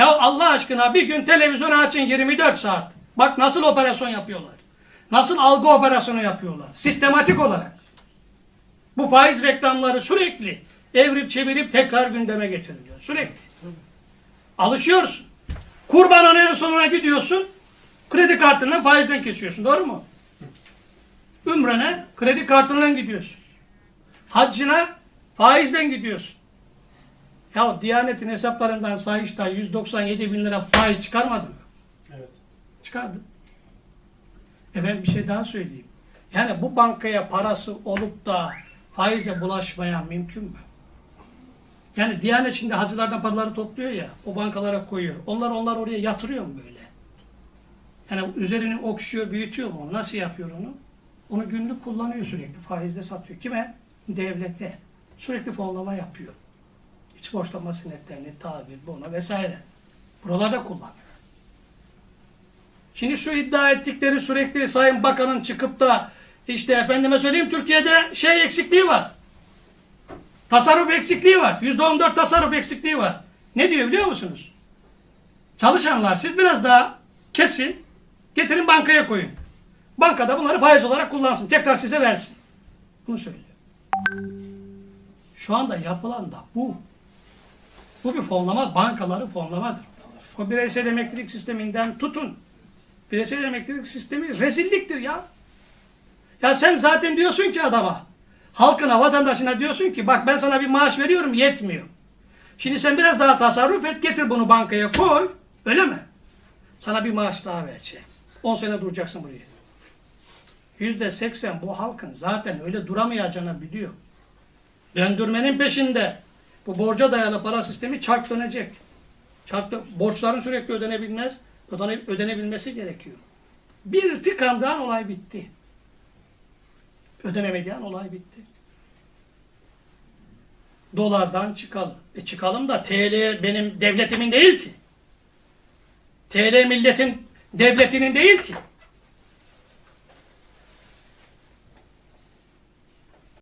Ya Allah aşkına bir gün televizyon açın 24 saat. Bak nasıl operasyon yapıyorlar. Nasıl algı operasyonu yapıyorlar. Sistematik olarak. Bu faiz reklamları sürekli evrip çevirip tekrar gündeme getiriliyor. Sürekli. Alışıyorsun. Kurbanın en sonuna gidiyorsun. Kredi kartından faizden kesiyorsun. Doğru mu? Ümrene kredi kartından gidiyorsun. Haccına faizden gidiyorsun. Ya Diyanet'in hesaplarından Sayıştay 197 bin lira faiz çıkarmadı mı? Evet. Çıkardı. E ben bir şey daha söyleyeyim. Yani bu bankaya parası olup da faize bulaşmaya mümkün mü? Yani Diyanet şimdi hacılardan paraları topluyor ya, o bankalara koyuyor. Onlar onlar oraya yatırıyor mu böyle? Yani üzerini okşuyor, büyütüyor mu? Nasıl yapıyor onu? Onu günlük kullanıyor sürekli. Faizde satıyor. Kime? Devlete. Sürekli fonlama yapıyor. İç borçlama senetlerini, tabir, bunu vesaire. Buralarda kullanıyor. Şimdi şu iddia ettikleri sürekli Sayın Bakan'ın çıkıp da işte efendime söyleyeyim Türkiye'de şey eksikliği var. Tasarruf eksikliği var. Yüzde on dört tasarruf eksikliği var. Ne diyor biliyor musunuz? Çalışanlar siz biraz daha kesin, getirin bankaya koyun. Bankada bunları faiz olarak kullansın. Tekrar size versin. Bunu söylüyor. Şu anda yapılan da bu. Bu bir fonlama, bankaların fonlamadır. O bireysel emeklilik sisteminden tutun. Bireysel emeklilik sistemi rezilliktir ya. Ya sen zaten diyorsun ki adama, halkına, vatandaşına diyorsun ki bak ben sana bir maaş veriyorum yetmiyor. Şimdi sen biraz daha tasarruf et, getir bunu bankaya koy. Öyle mi? Sana bir maaş daha vereceğim. 10 sene duracaksın buraya. Yüzde seksen bu halkın zaten öyle duramayacağını biliyor. Döndürmenin peşinde. Bu borca dayalı para sistemi çark dönecek. Çark dö- borçların sürekli ödenebilmez, ödene, ödenebilmesi gerekiyor. Bir tıkandan olay bitti. Ödenemediğin olay bitti. Dolardan çıkalım. E çıkalım da TL benim devletimin değil ki. TL milletin devletinin değil ki.